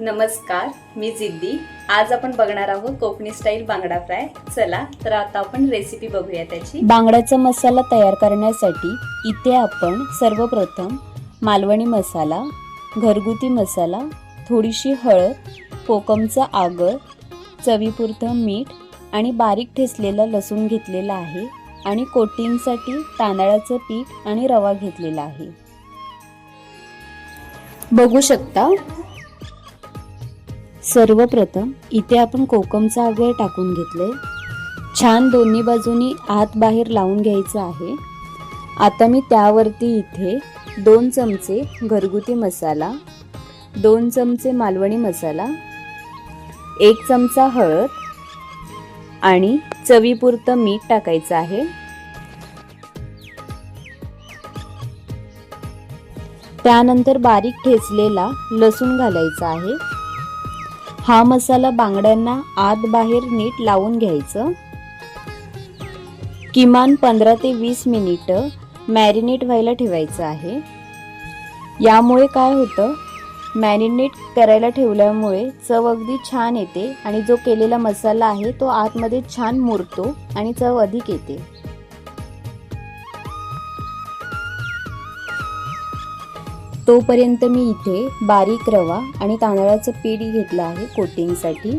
नमस्कार मी जिद्दी. आज आपण बघणार आहोत कोकणी स्टाईल बांगडा फ्राय. चला तर आता आपण रेसिपी बघूया त्याची. बांगड्याचा मसाला तयार करण्यासाठी इथे आपण सर्वप्रथम मालवणी मसाला घरगुती मसाला थोडीशी हळद कोकमचा आगर चवीपुरतं मीठ आणि बारीक ठेसलेलं लसूण घेतलेला आहे आणि कोटिंगसाठी तांदळाचं पीठ आणि रवा घेतलेला आहे. बघू शकता सर्वप्रथम इथे आपण कोकमचा आगर टाकून घेतले. छान दोन्ही बाजूनी आत बाहेर लावून घ्यायचं आहे. आता मी त्यावरती इथे दोन चमचे घरगुती मसाला दोन चमचे मालवणी मसाला एक चमचा हळद आणि चवीपुरतं मीठ टाकायचं आहे. त्यानंतर बारीक ठेचलेला लसूण घालायचा आहे. हा मसाला बांगड्यांना आत बाहेर नीट लावून घ्यायचं. किमान पंधरा ते वीस मिनिटं मॅरिनेट व्हायला ठेवायचं आहे. यामुळे काय होतं? मॅरिनेट करायला ठेवल्यामुळे चव अगदी छान येते आणि जो केलेला मसाला आहे तो आतमध्ये छान मुरतो आणि चव अधिक येते. तोपर्यंत मी इथे बारीक रवा आणि तांदळाचं पीठ घेतलं आहे कोटिंगसाठी.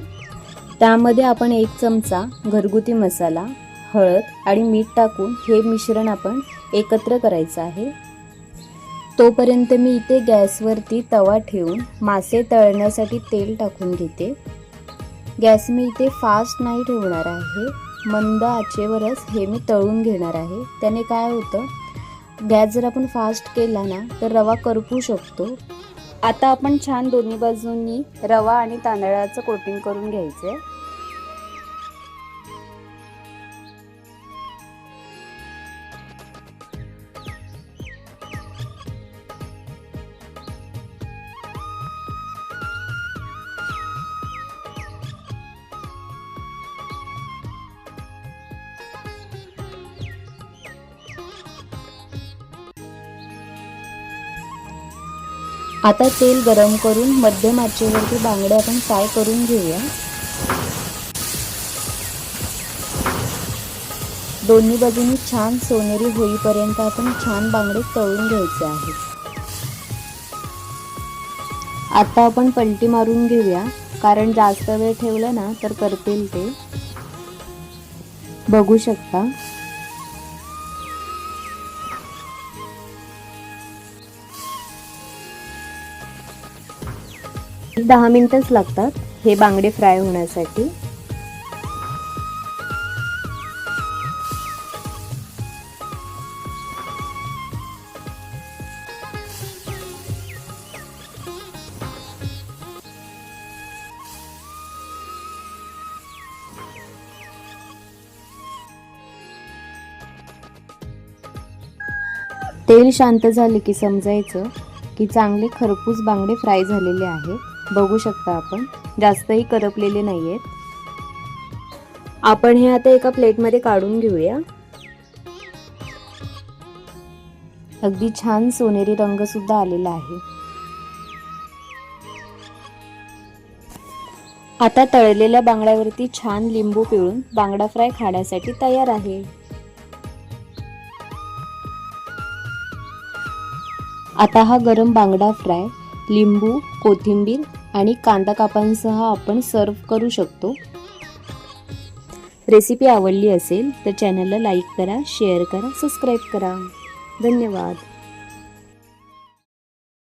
त्यामध्ये आपण एक चमचा घरगुती मसाला हळद आणि मीठ टाकून हे मिश्रण आपण एकत्र करायचं आहे. तोपर्यंत मी इथे गॅसवरती तवा ठेवून मासे तळण्यासाठी तेल टाकून घेते. गॅस मी इथे फास्ट नाही ठेवणार आहे. मंद आचेवरच हे मी तळून घेणार आहे. त्याने काय होतं? गॅस जर आपण फास्ट केला ना तर रवा करपू शकतो. आता आपण छान दोन्ही बाजूंनी रवा आणि तांदळाचं कोटिंग करून घ्यायचं आहे आता तेल गरम करून मध्यम आचेवरती बांगडे आपण फ्राय करून घेऊया. दोन्ही बाजूनी छान सोनेरी होईपर्यंत आपण छान बांगडे तळून घ्यायचे आहेत. आता आपण पलटी मारून घेऊया कारण जास्त वेळ ठेवलं ना तर करतील ते. बघू शकता. दहा मिनिटच लागतात. हे बांगडे फ्राय होण्यासाठी. तेल शांत झाले की समजायचं की चांगले खरपूस बांगडे फ्राय झालेले आहेत. बघू शकता आपण. जास्तही करपलेले नाही आहेत आपण हे आता एका प्लेटमध्ये काढून घेऊया. अगदी छान सोनेरी रंग सुद्धा आलेला आहे. आता तळलेल्या बांगड्यावरती छान लिंबू पिळून बांगडा फ्राय खाण्यासाठी तयार आहे. आता हा गरम बांगडा फ्राय लिंबू कोथिंबीर आणि कांदा कापांसह आपण सर्व करू शकतो. रेसिपी आवडली असेल तर चॅनलला लाईक करा शेअर करा सबस्क्राईब करा. धन्यवाद.